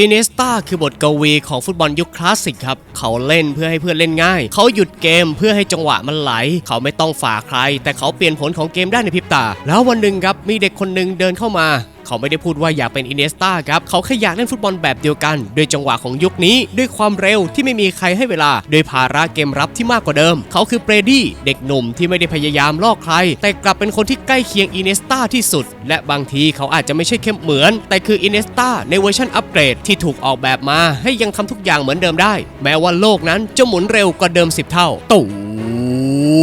อินเนสตาคือบทกวีของฟุตบอลยุคคลาสสิกครับ เขาเล่นเพื่อให้เพื่อนเล่นง่าย เขาหยุดเกมเพื่อให้จังหวะมันไหล เขาไม่ต้องฝ่าใคร แต่เขาเปลี่ยนผลของเกมได้ในพริบตา แล้ววันหนึ่งครับมีเด็กคนหนึ่งเดินเข้ามา เขาไม่ได้พูดว่าอยากเป็นอินเนสตาครับเขาแค่อยากเล่นฟุตบอลแบบเดียวกันโดยจังหวะของยุคนี้ ด้วยความเร็วที่ไม่มีใครให้เวลาโดยภาระเกมรับที่มากกว่าเดิม เขาคือเปรดี้เด็กหนุ่มที่ไม่ได้พยายามลอกใคร แต่กลับเป็นคนที่ใกล้เคียงอินเนสตาที่สุด และบางทีเขาอาจจะไม่ใช่เข้มเหมือน แต่คืออินเนสตาในเวอร์ชันอัปเกรดที่ถูกออกแบบมาให้ยังทำทุกอย่างเหมือนเดิมได้ แม้ว่าโลกนั้นจะหมุนเร็วกว่าเดิม 10 เท่าตู่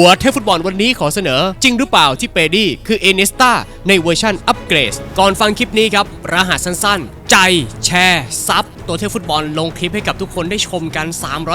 วเทพฟุตบอลวันนี้ขอเสนอ จริงหรือเปล่าที่เปดี้คือเอเนสตาในเวอร์ชันอัปเกรดก่อนฟังคลิปนี้ครับ รหัสสั้นๆ ใจแชร์ซับตัวเทพฟุตบอลลงคลิปให้กับทุกคนได้ชมกัน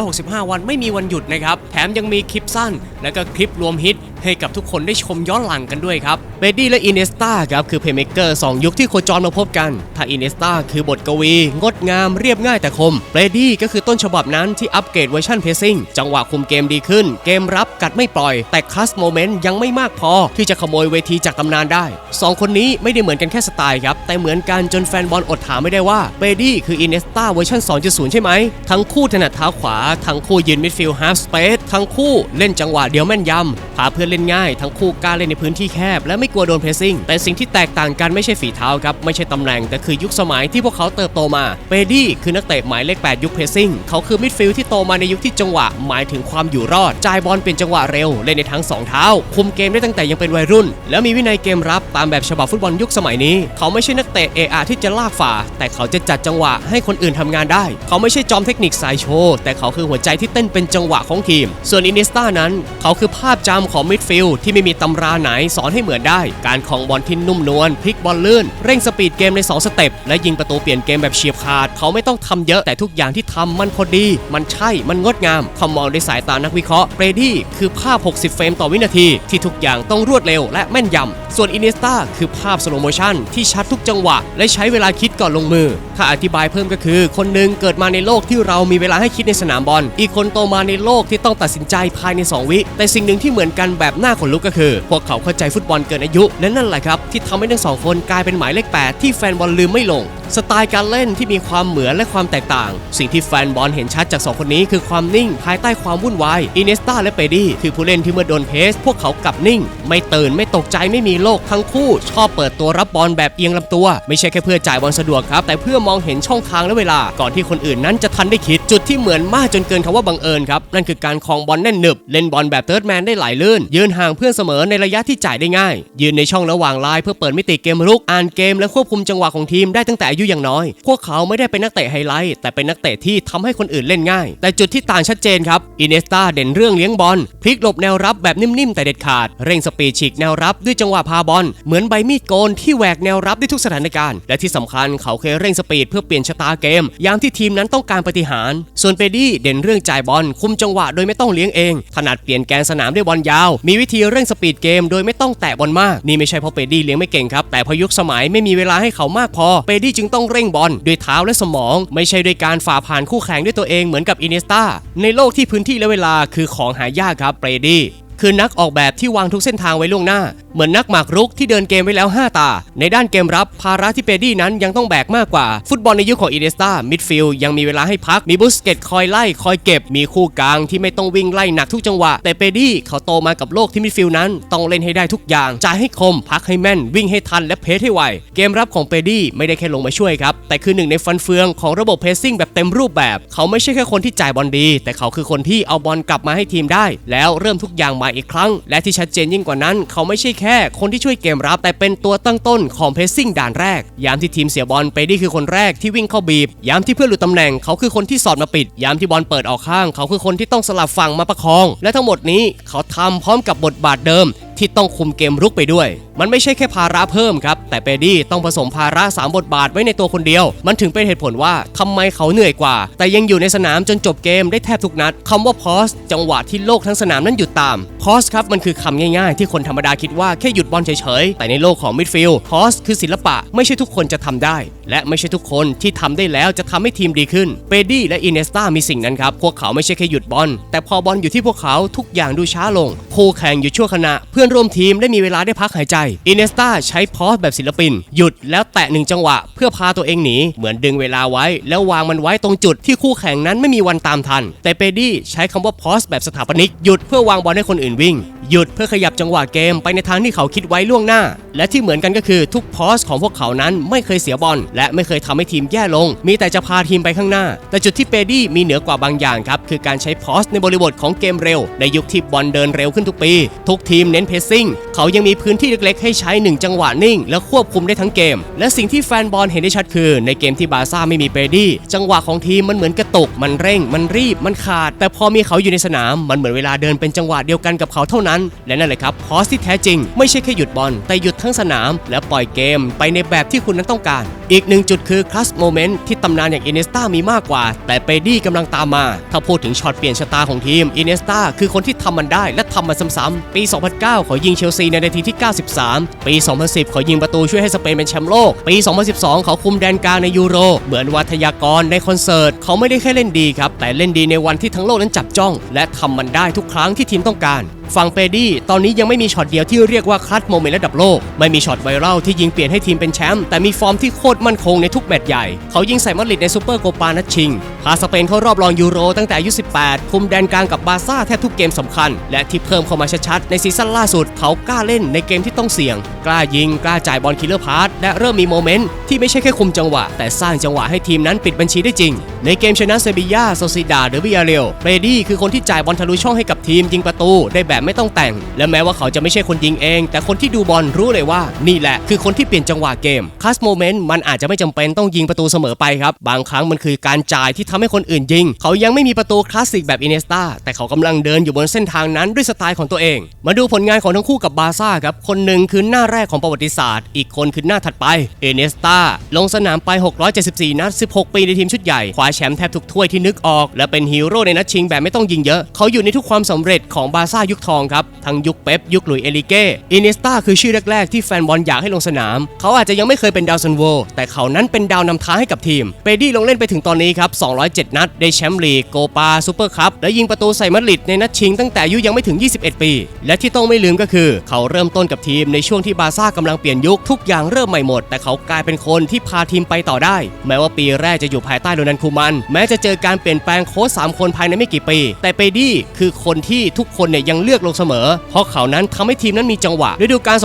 365 วันไม่มีวันหยุดนะครับ แถมยังมีคลิปสั้น และก็คลิปรวมฮิต ให้กับทุกคนได้ชมย้อนหลังกันด้วยครับเบดดี้และอินเนสตาครับคือเพลย์เม k เกอร์2ยุคที่โคจรมาพบกันถ้าอินเนสตาคือบทกวี งดงามเรียบง่ายแต่คมเบดดี้ก็คือต้นฉบับนั้นที่อัปเกรดเวอร์ชันเพซซิ่งจังหวะคุมเกมดีขึ้น เกมรับกัดไม่ปล่อย แต่คลัสโมเมนต์ยังไม่มากพอที่จะขโมยเวทีจากตำนานได้ 2 คนนี้ไม่ได้เหมือนกันแค่สไตล์ครับแต่เหมือนกันจนแฟนบอลอดถามไม่ได้ว่าเบดดี้คืออินเนสตาเวอร์ชัน2.0 ใช่ไหมทั้งคู่ถนัดเท้าขวาทั้งคู่ยืนมิดฟิลด์ฮาล์ฟสเปซทั้งคู่เล่นจังหวะเดียวแม่นยำพาเพื่อนเล่นง่าย ทั้งคู่กล้าเล่นในพื้นที่แคบ และไม่กลัวโดนเพรสซิ่ง แต่สิ่งที่แตกต่างกันไม่ใช่ฝีเท้าครับ ไม่ใช่ตำแหน่ง แต่คือยุคสมัยที่พวกเขาเติบโตมาเบดดี้คือนักเตะหมายเลข 8 ยุคเพรสซิ่ง เขาคือมิดฟิลด์ที่โตมาในยุคที่จังหวะ หมายถึงความอยู่รอด จ่ายบอลเป็นจังหวะเร็ว เล่นในทั้งสองเท้า คุมเกมได้ตั้งแต่ยังเป็นวัยรุ่น แล้วมีวินัยเกมรับตามแบบฉบับฟุตบอลยุคสมัยนี้ เขาไม่ใช่นักเตะเออาที่จะลากฝ่า แต่เขาจะจัดจังหวะให้คนอื่นทำงานได้ เขาไม่ใช่จอมเทคนิคสายโชว์แต่เขาคือหัวใจที่เต้นเป็นจังหวะของทีม ส่วนอินเนสตานั้น เขาคือภาพจำของมิดฟิลด์ที่ไม่มีตำราไหนสอนให้เหมือนได้ การของบอลที่นุ่มนวลพลิกบอลลื่น เร่งสปีดเกมใน 2 สเต็ป และยิงประตูเปลี่ยนเกมแบบเฉียบขาด เขาไม่ต้องทำเยอะแต่ทุกอย่างที่ทำมันพอดี มันใช่ มันงดงามเขามองด้วยสายตานักวิเคราะห์เบรดี้คือภาพ 60 เฟรมต่อวินาที ที่ทุกอย่างต้องรวดเร็วและแม่นยำส่วนอินเนสตาคือภาพสโลโมชันที่ชัดทุกจังหวะ และใช้เวลาคิดก่อนลงมือ ถ้าอธิบายเพิ่มก็คือ คนหนึ่งเกิดมาในโลกที่เรามีเวลาให้คิดในสนามบอล อีกคนโตมาในโลกที่ต้องตัดสินใจภายใน 2 วิ แต่สิ่งหนึ่งที่เหมือนกันแบบหน้าขนลุกก็คือ พวกเขาเข้าใจฟุตบอลเกินอายุและนั่นแหละครับที่ทำให้ทั้งสองคนกลายเป็นหมายเลข8ที่แฟนบอลลืมไม่ลง สไตล์การเล่นที่มีความเหมือนและความแตกต่าง สิ่งที่แฟนบอลเห็นชัดจาก 2 คนนี้คือความนิ่งภายใต้ความวุ่นวาย อินเนสตาและเปดี้คือผู้เล่นที่เมื่อโดนเพส พวกเขากลับนิ่ง ไม่ตื่นไม่ตกใจไม่มีโลกทั้งคู่ ชอบเปิดตัวรับบอลแบบเอียงลำตัว ไม่ใช่แค่เพื่อจ่ายบอลสะดวกครับ แต่เพื่อมองเห็นช่องทางและเวลา ก่อนที่คนอื่นนั้นจะทันได้คิดจุดที่เหมือนมากจนเกินคำว่าบังเอิญครับนั่นคือการคลองบอลแน่นหนึบเล่นบอลแบบเติร์ดแมนได้ไหลลื่นยืนห่างเพื่อนเสมอในระยะที่จ่ายได้ง่าย ยืนในช่องระหว่างลายเพื่อเปิดมิติเกมรุกอ่านเกมและควบคุมจังหวะของทีมได้ตั้งแต่อายุยังน้อย พวกเขาไม่ได้เป็นนักเตะไฮไลท์แต่เป็นนักเตะที่ทำให้คนอื่นเล่นง่าย แต่จุดที่ต่างชัดเจนครับอินเนสตาเด่นเรื่องเลี้ยงบอลพลิกหลบแนวรับแบบนิ่มๆแต่เด็ดขาด เร่งสปีดฉีกแนวรับด้วยจังหวะพาบอลเหมือนใบมีดโกนที่แหวกแนวรับได้ทุกสถานการณ์ และที่สำคัญเขาเคยเร่งสปีดเพื่อเปลี่ยนชะตาเกม ยามที่ทีมนั้นต้องการปฏิหาร ส่วนเปดี้เด่นเรื่องจ่ายบอลคุมจังหวะโดยไม่ต้องเลี้ยงเอง ถนัดเปลี่ยนแกนสนามด้วยบอลยาว มีวิธีเร่งสปีดเกมโดยไม่ต้องแตะบอลมาก นี่ไม่ใช่เพราะเปดี้เลี้ยงไม่เก่งครับ แต่พยุคสมัยไม่มีเวลาให้เขามากพอ เปดี้จึงต้องเร่งบอลด้วยเท้าและสมอง ไม่ใช่ด้วยการฝ่าผ่านคู่แข่งด้วยตัวเองเหมือนกับอินเนสตาในโลกที่พื้นที่และเวลาคือของหายากครับเปดี้คือนักออกแบบที่วางทุกเส้นทางไว้ล่วงหน้าเหมือนนักหมากรุกที่เดินเกมไว้แล้ว 5 ตา ในด้านเกมรับภาระที่เปดี้นั้นยังต้องแบกมากกว่า ฟุตบอลในยุคของอีเดสตามิดฟิลด์ยังมีเวลาให้พักมีบุสเกตคอยไล่คอยเก็บมีคู่กลางที่ไม่ต้องวิ่งไล่หนักทุกจังหวะ แต่เปดี้เขาโตมากับโลกที่มิดฟิลด์นั้นต้องเล่นให้ได้ทุกอย่างจ่ายให้คม พักให้แม่น วิ่งให้ทันและเพสให้ไวเกมรับของเปดี้ไม่ได้แค่ลงมาช่วยครับแต่คือหนึ่งในฟันเฟืองของระบบเพสซิ่งแบบเต็มรูปแบบ เขาไม่ใช่แค่คนที่จ่ายบอลดี แต่เขาคือคนที่เอาบอลกลับมาให้ทีมได้ แล้วเริ่มทุกอย่างใหม่อีกครั้ง และที่ชัดเจนยิ่งกว่านั้น เขาไม่ใช่แค่คนที่ช่วยเกมรับ แต่เป็นตัวตั้งต้นของเพสซิ่งด่านแรก ยามที่ทีมเสียบอลเปดี้คือคนแรกที่วิ่งเข้าบีบ ยามที่เพื่อนหลุดตำแหน่งเขาคือคนที่สอดมาปิด ยามที่บอลเปิดออกข้าง เขาคือคนที่ต้องสลับฝั่งมาประคอง และทั้งหมดนี้เขาทำพร้อมกับบทบาทเดิมที่ต้องคุมเกมรุกไปด้วย มันไม่ใช่แค่ภาระเพิ่มครับ แต่เปดี้ต้องผสมภาระ 3 บทบาทไว้ในตัวคนเดียว มันถึงเป็นเหตุผลว่าทำไมเขาเหนื่อยกว่า แต่ยังอยู่ในสนามจนจบเกมได้แทบทุกนัดคำว่าพอสจังหวะที่โลกทั้งสนามนั้นหยุดตามพอสครับมันคือคำง่ายๆ ที่คนธรรมดาคิดว่าแค่หยุดบอลเฉยๆ แต่ในโลกของมิดฟิลด์พอสคือศิลปะไม่ใช่ทุกคนจะทำได้ และไม่ใช่ทุกคนที่ทำได้แล้วจะทำให้ทีมดีขึ้นเปดี้และอินเนสตามีสิ่งนั้นครับพวกเขาไม่ใช่แค่หยุดบอลแต่พอบอลอยู่ที่พวกเขาทุกอย่างดูช้าลงคู่แข่งอยู่ชั่วขณะเพื่อนร่วมทีมได้มีเวลาได้พักหายใจอินเนสตาใช้พอสแบบศิลปิน หยุดแล้วแตะหนึ่งจังหวะ เพื่อพาตัวเองหนี เหมือนดึงเวลาไว้ แล้ววางมันไว้ตรงจุดที่คู่แข่งนั้นไม่มีวันตามทัน แต่เปดี้ใช้คำว่าพอสแบบสถาปนิกหยุดเพื่อวางบอลให้คนอื่นวิ่ง หยุดเพื่อขยับจังหวะเกมไปในทางที่เขาคิดไว้ล่วงหน้า และที่เหมือนกันก็คือทุกพอสของพวกเขานั้นไม่เคยเสียบอลและไม่เคยทำให้ทีมแย่ลง มีแต่จะพาทีมไปข้างหน้า แต่จุดที่เปดี้มีเหนือกว่าบางอย่างครับคือการใช้พอสในบริบทของเกมเร็ว ในยุคที่บอลเดินเร็วขึ้นทุกปี ทุกทีมเน้นเพสซิ่งเขายังมีพื้นที่เล็กๆ ให้ใช้หนึ่งจังหวะนิ่ง และควบคุมได้ทั้งเกม และสิ่งที่แฟนบอลเห็นได้ชัดคือในเกมที่บาซ่าไม่มีเปดี้จังหวะของทีมมันเหมือนกระตุก มันเร่ง มันรีบมันขาด แต่พอมีเขาอยู่ในสนามมันเหมือนเวลาเดินเป็นจังหวะเดียวกันกับเขาเท่านั้นและนั่นแหละครับพอสที่แท้จริง ไม่ใช่แค่หยุดบอล แต่หยุดทั้งสนาม และปล่อยเกมไปในแบบที่คุณนั้นต้องการ อีกหนึ่งจุดคือคลัสโมเมนต์ที่ตำนานอย่างอินเนสตามีมากกว่า แต่เปดี้กำลังตามมา ถ้าพูดถึงช็อตเปลี่ยนชะตาของทีมอินเนสตาคือคนที่ทำมันได้และทำมันซ้ำๆปี 2009เขายิงเชลซีในนาทีที่ 93 ปี 2010เขายิงประตูช่วยให้สเปนเป็นแชมป์โลก ปี 2012 เขาคุมแดนกลางในยูโร เหมือนวัทยากรในคอนเสิร์ต เขาไม่ได้แค่เล่นดีครับ แต่เล่นดีในวันที่ทั้งโลกนั้นจับจ้อง และทำมันได้ทุกครั้งที่ทีมต้องการ ฝั่งเปดี้ตอนนี้ยังไม่มีช็อตเดียวที่เรียกว่าคัดโมเมนต์ระดับโลก ไม่มีช็อตไวรัลที่ยิงเปลี่ยนให้ทีมเป็นแชมป์แต่มีฟอร์มที่โคตรมั่นคงในทุกแมตช์ใหญ่ เขายิงใส่มาดริดในซูเปอร์โกปานัดชิงพาสเปนเข้ารอบรองยูโรตั้งแต่อายุ18 คุมแดนกลางกับบาร์ซ่าแทบทุกเกมสำคัญ และที่เพิ่มเข้ามาชัดๆ ในซีซั่นล่าสุด เขากล้าเล่นในเกมที่ต้องเสี่ยง กล้ายิง กล้าจ่ายบอลคิลเลอร์พาสและเริ่มมีโมเมนต์ที่ไม่ใช่แค่คุมจังหวะ แต่สร้างจังหวะให้ทีมนั้นปิดบัญชีได้จริง ในเกมชนะเซบียาโซซิดาหรือวิอาเรลเบรดี้คือคนที่จ่ายบอลทะลุช่องให้กับทีมยิงประตูได้แบบไม่ต้องแต่ง และแม้ว่าเขาจะไม่ใช่คนยิงเอง แต่คนที่ดูบอลรู้เลยว่า นี่แหละ คือคนที่เปลี่ยนจังหวะเกมคัสโมเมนต์มันอาจจะไม่จำเป็นต้องยิงประตูเสมอไปครับบางครั้งมันคือการจ่ายที่ทำให้คนอื่นยิง เขายังไม่มีประตูคลาสสิกแบบอินเนสตาแต่เขากำลังเดินอยู่บนเส้นทางนั้นด้วยสไตล์ของตัวเอง มาดูผลงานของทั้งคู่กับบาซ่าครับ คนหนึ่งคือหน้าแรกของประวัติศาสตร์ อีกคนคือหน้าถัดไปเอเนสตาลงสนามไป 674 นัด 16 ปีในทีมชุดใหญ่คว้าแชมป์แทบทุกถ้วยที่นึกออก และเป็นฮีโร่ในนัดชิงแบบไม่ต้องยิงเยอะ เขาอยู่ในทุกความสำเร็จของบาซ่ายุคทองครับทั้งยุคเป๊ปยุคหลุยเอลิเก้อินเนสตาคือชื่อแรกๆที่แฟนบอลอยากให้ลงสนาม เขาอาจจะยังไม่เคยเป็นดาวซันโวแต่เขานั้นเป็นดาวนำทาให้กับทีมเปดี้ลงเล่นไปถึงตอนนี้ครับ207 นัด ได้แชมป์ลีกโกปาซูเปอร์คัพและยิงประตูใส่มาดริดในนัดชิงตั้งแต่อายุยังไม่ถึง 21 ปี และที่ต้องไม่ลืมก็คือ เขาเริ่มต้นกับทีมในช่วงที่บาร์ซ่ากำลังเปลี่ยนยุคทุกอย่างเริ่มใหม่หมด แต่เขากลายเป็นคนที่พาทีมไปต่อได้ แม้ว่าปีแรกจะอยู่ภายใต้โรนันคูมัน แม้จะเจอการเปลี่ยนแปลงโค้ชสามคนภายในไม่กี่ปี แต่เปดี้คือคนที่ทุกคนเนี่ยยังเลือกลงเสมอ เพราะเขานั้นทำให้ทีมนั้นมีจังหวะฤดูกาล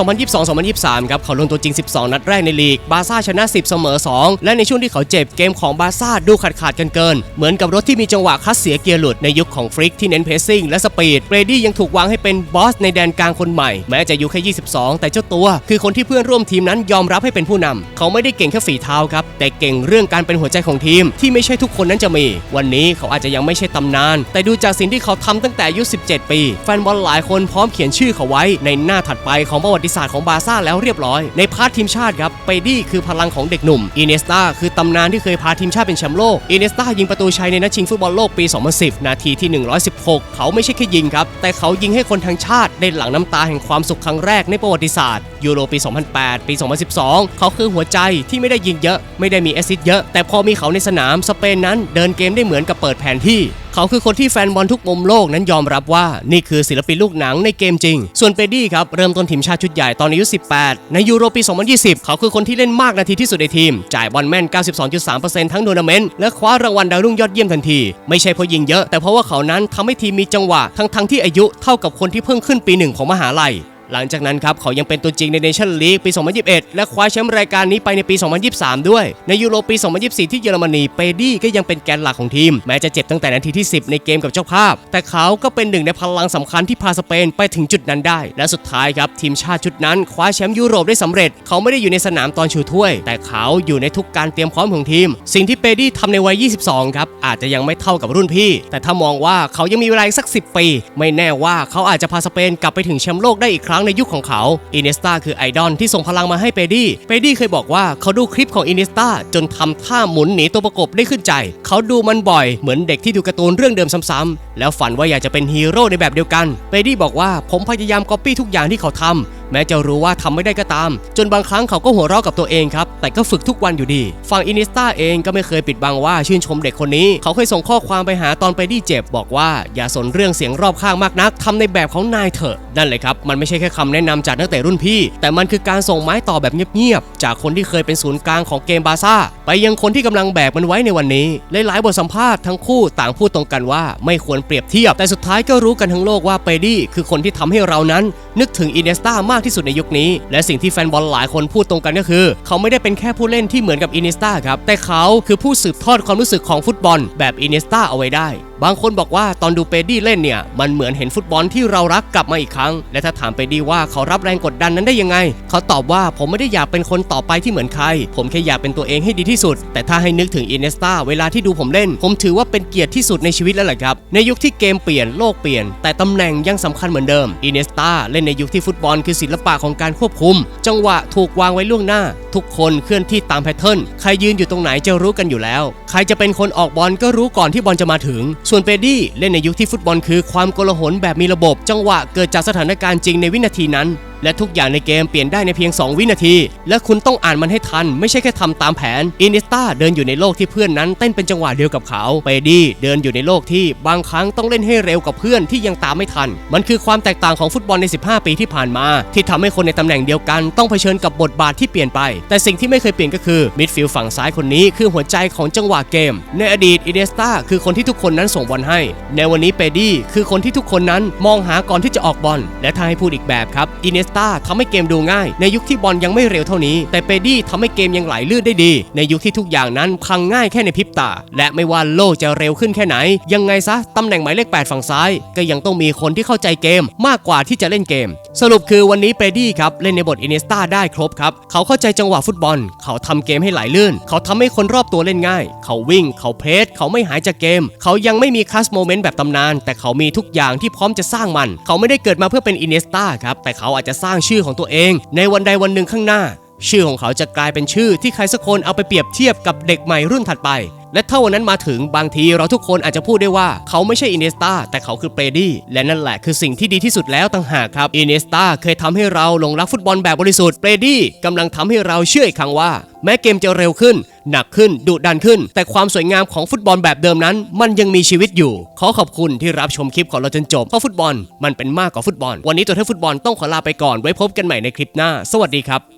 2022-2023 ครับเขาลงตัวจริง 12 นัดแรกในลีกบาซ่าชนะ 10 เสมอ 2 และในช่วงที่เขาเจ็บเกมของบาซ่าดูขาดขาดกันเกินเหมือนกับรถที่มีจังหวะคัดเสียเกียร์หลุดในยุคของฟริกที่เน้นเพสซิ่งและสปีดเบรดี้ยังถูกวางให้เป็นบอสในแดนกลางคนใหม่ แม้จะอายุแค่ 22 แต่เจ้าตัว คือคนที่เพื่อนร่วมทีมนั้นยอมรับให้เป็นผู้นำเขาไม่ได้เก่งแค่ฝีเท้าครับ แต่เก่งเรื่องการเป็นหัวใจของทีม ที่ไม่ใช่ทุกคนนั้นจะมี วันนี้เขาอาจจะยังไม่ใช่ตำนาน แต่ดูจากสิ่งที่เขาทำตั้งแต่อายุ 17 ปี แฟนบอลหลายคนพร้อมเขียนชื่อเขาไว้ ในหน้าถัดไปของประวัติศาสตร์ของบาร์ซ่าแล้วเรียบร้อย ในพาร์ททีมชาติครับเปดี้คือพลังของเด็กหนุ่มอินเนสตาคือตำนานที่เคยพาทีมชาติเป็นแชมป์โลกอินเนสตายิงประตูชัยในนัดชิงฟุตบอลโลกปี 2010 นาทีที่ 116 เขาไม่ใช่แค่ยิงครับ แต่เขายิงให้คนทั้งชาติได้หลั่งน้ำตาแห่งความสุขครั้งแรกในประวัติศาสตร์ ยูโรปี 2008 ปี 2012 เขาคือหัวใจที่ไม่ได้ยิงเยอะ ไม่ได้มีแอสซิสต์เยอะ แต่พอมีเขาในสนามสเปนนั้นเดินเกมได้เหมือนกับเปิดแผนที่ เขาคือคนที่แฟนบอลทุกมุมโลกนั้นยอมรับว่านี่คือศิลปินลูกหนังในเกมจริง ส่วนเปดี้ครับเริ่มต้นทีมชาติชุดใหญ่ตอนอายุ 18 ในยูโรปี 2020 เขาคือคนที่เล่นมากนาทีที่สุดในทีม จ่ายบอลแม่น 92.3%ทั้งทัวร์นาเมนต์และคว้ารางวัลดาวรุ่งยอดเยี่ยมทันที ไม่ใช่เพราะยิงเยอะ แต่เพราะว่าเขานั้นทำให้ทีมมีจังหวะทั้งทั้งๆที่อายุเท่ากับคนที่เพิ่งขึ้นปีหนึ่งของมหาลัย หลังจากนั้นครับเขายังเป็นตัวจริงในเนชั่นลีกปี 2021 และคว้าแชมป์รายการนี้ไปในปี 2023 ด้วย ในยูโรปี 2024 ที่เยอรมนีเปดี้ก็ยังเป็นแกนหลักของทีม แม้จะเจ็บตั้งแต่นาทีที่ 10 ในเกมกับเจ้าภาพ แต่เขาก็เป็นหนึ่งในพลังสำคัญที่พาสเปนไปถึงจุดนั้นได้ และสุดท้ายครับทีมชาติชุดนั้นคว้าแชมป์ยุโรปได้สำเร็จ เขาไม่ได้อยู่ในสนามตอนชูถ้วย แต่เขาอยู่ในทุกการเตรียมพร้อมของทีม สิ่งที่เปดี้ทำในวัย 22 ครับอาจจะยังไม่เท่ากับรุ่นพี่ แต่ถ้ามองว่าเขายังมีเวลาสัก 10 ปี ไม่แน่ว่าเขาอาจจะพาสเปนกลับไปถึงแชมป์โลกได้อีกครั้งในยุคของเขาอินเนสตาคือไอดอลที่ส่งพลังมาให้เปดี้เปดี้เคยบอกว่าเขาดูคลิปของอินเนสตาจนทำท่าหมุนหนีตัวประกบได้ขึ้นใจ เขาดูมันบ่อยเหมือนเด็กที่ดูการ์ตูนเรื่องเดิมซ้ำๆแล้วฝันว่าอยากจะเป็นฮีโร่ในแบบเดียวกันเปดี้บอกว่าผมพยายามก๊อปปี้ทุกอย่างที่เขาทำ แม้จะรู้ว่าทำไม่ได้ก็ตาม จนบางครั้งเขาก็หัวเราะกับตัวเองครับ แต่ก็ฝึกทุกวันอยู่ดี ฝั่งอินิสตาเองก็ไม่เคยปิดบังว่าชื่นชมเด็กคนนี้ เขาเคยส่งข้อความไปหาตอนไปดีเจ็บ บอกว่าอย่าสนเรื่องเสียงรอบข้างมากนักทำในแบบของนายเถอะนั่นเลยครับมันไม่ใช่แค่คำแนะนำจากนักเตะรุ่นพี่ แต่มันคือการส่งไม้ต่อแบบเงียบๆจากคนที่เคยเป็นศูนย์กลางของเกมบาซ่าไปยังคนที่กำลังแบกมันไว้ในวันนี้หลายๆบทสัมภาษณ์ทั้งคู่ต่างพูดตรงกันว่าไม่ควรเปรียบเทียบ แต่สุดท้ายก็รู้กันทั้งโลกว่าเปดี้คือคนที่ทำให้เรานั้น นึกถึงอินเนสตามากากที่สุดในยุคนี้ และสิ่งที่แฟนบอลหลายคนพูดตรงกันก็คือ เขาไม่ได้เป็นแค่ผู้เล่นที่เหมือนกับอินเนสตาครับ แต่เขาคือผู้สืบทอดความรู้สึกของฟุตบอลแบบอินเนสตาเอาไว้ได้ บางคนบอกว่าตอนดูเปดี้เล่นเนี่ย มันเหมือนเห็นฟุตบอลที่เรารักกลับมาอีกครั้ง และถ้าถามเปดี้ว่าเขารับแรงกดดันนั้นได้ยังไง เขาตอบว่าผมไม่ได้อยากเป็นคนต่อไปที่เหมือนใคร ผมแค่อยากเป็นตัวเองให้ดีที่สุด แต่ถ้าให้นึกถึงอินเนสตาเวลาที่ดูผมเล่น ผมถือว่าเป็นเกียรติที่สุดในชีวิตแล้วแหละครับ ในยุคที่เกมเปลี่ยนโลกเปลี่ยน แต่ตำแหน่งยังสำคัญเหมือนเดิมอินเนสตาเล่นในยุคที่ฟุตบอลคือศิลปะของการควบคุม จังหวะถูกวางไว้ล่วงหน้า ทุกคนเคลื่อนที่ตามแพทเทิร์นใครยืนอยู่ตรงไหนจะรู้กันอยู่แล้ว ใครจะเป็นคนออกบอลก็รู้ก่อนที่บอลจะมาถึง ส่วนเปดี้เล่นในยุคที่ฟุตบอลคือความโกลาหลแบบมีระบบ จังหวะเกิดจากสถานการณ์จริงในวินาทีนั้น และทุกอย่างในเกมเปลี่ยนได้ในเพียง 2 วินาที และคุณต้องอ่านมันให้ทัน ไม่ใช่แค่ทำตามแผนอินิสตาเดินอยู่ในโลกที่เพื่อนนั้นเต้นเป็นจังหวะเดียวกับเขาเปดี้เดินอยู่ในโลกที่บางครั้งต้องเล่นให้เร็วกับเพื่อนที่ยังตามไม่ทัน มันคือความแตกต่างของฟุตบอลใน 15 ปีที่ผ่านมา ที่ทำให้คนในตำแหน่งเดียวกันต้องเผชิญกับบทบาทที่เปลี่ยนไป แต่สิ่งที่ไม่เคยเปลี่ยนก็คือมิดฟิลด์ฝั่งซ้ายคนนี้คือหัวใจของจังหวะเกม ในอดีตอินเนสตาคือคนที่ทุกคนนั้นส่งบอลให้ ในวันนี้เปดี้คือคนที่ทุกคนนั้นมองหาก่อนที่จะออกบอลและถ้าให้พูดอีกแบบครับอินเนสตาทำให้เกมดูง่าย ในยุคที่บอลยังไม่เร็วเท่านี้ แต่เปดี้ทำให้เกมยังไหลลื่นได้ดี ในยุคที่ทุกอย่างนั้นพังง่ายแค่ในพริบตา และไม่ว่าโลกจะเร็วขึ้นแค่ไหน ยังไงซะตำแหน่งหมายเลข 8 ฝั่งซ้าย ก็ยังต้องมีคนที่เข้าใจเกมมากกว่าที่จะเล่นเกม สรุปคือวันนี้เปดี้ครับเล่นในบทอินเนสตาได้ครบครับเขาเข้าใจจังหวะฟุตบอล เขาทำเกมให้ไหลลื่น เขาทำให้คนรอบตัวเล่นง่าย เขาวิ่ง เขาเพรสเขาไม่หายจากเกม เขายังไม่มีคัสโมเมนต์แบบตำนาน แต่เขามีทุกอย่างที่พร้อมจะสร้างมัน เขาไม่ได้เกิดมาเพื่อเป็นอินเนสตาครับแต่เขาอาจจะร้างชื่อของตัวเอง ในวันใดวันหนึ่งข้างหน้า ชื่อของเขาจะกลายเป็นชื่อที่ใครสักคนเอาไปเปรียบเทียบกับเด็กใหม่รุ่นถัดไป และถ้าวันนั้นมาถึงบางทีเราทุกคนอาจจะพูดได้ว่าเขาไม่ใช่อินเนสตาแต่เขาคือเปรดี้และนั่นแหละคือสิ่งที่ดีที่สุดแล้วต่างหากครับอินเนสตาเคยทำให้เราหลงรักฟุตบอลแบบบริสุทธิ์เปรดี้กำลังทำให้เราเชื่ออีกครั้งว่า แม้เกมจะเร็วขึ้นหนักขึ้นดุดันขึ้น แต่ความสวยงามของฟุตบอลแบบเดิมนั้น มันยังมีชีวิตอยู่ ขอขอบคุณที่รับชมคลิปของเราจนจบเพราะฟุตบอลมันเป็นมากกว่าฟุตบอล วันนี้ตัวเทพฟุตบอลต้องขอลาไปก่อนไว้พบกันใหม่ในคลิปหน้า สวัสดีครับ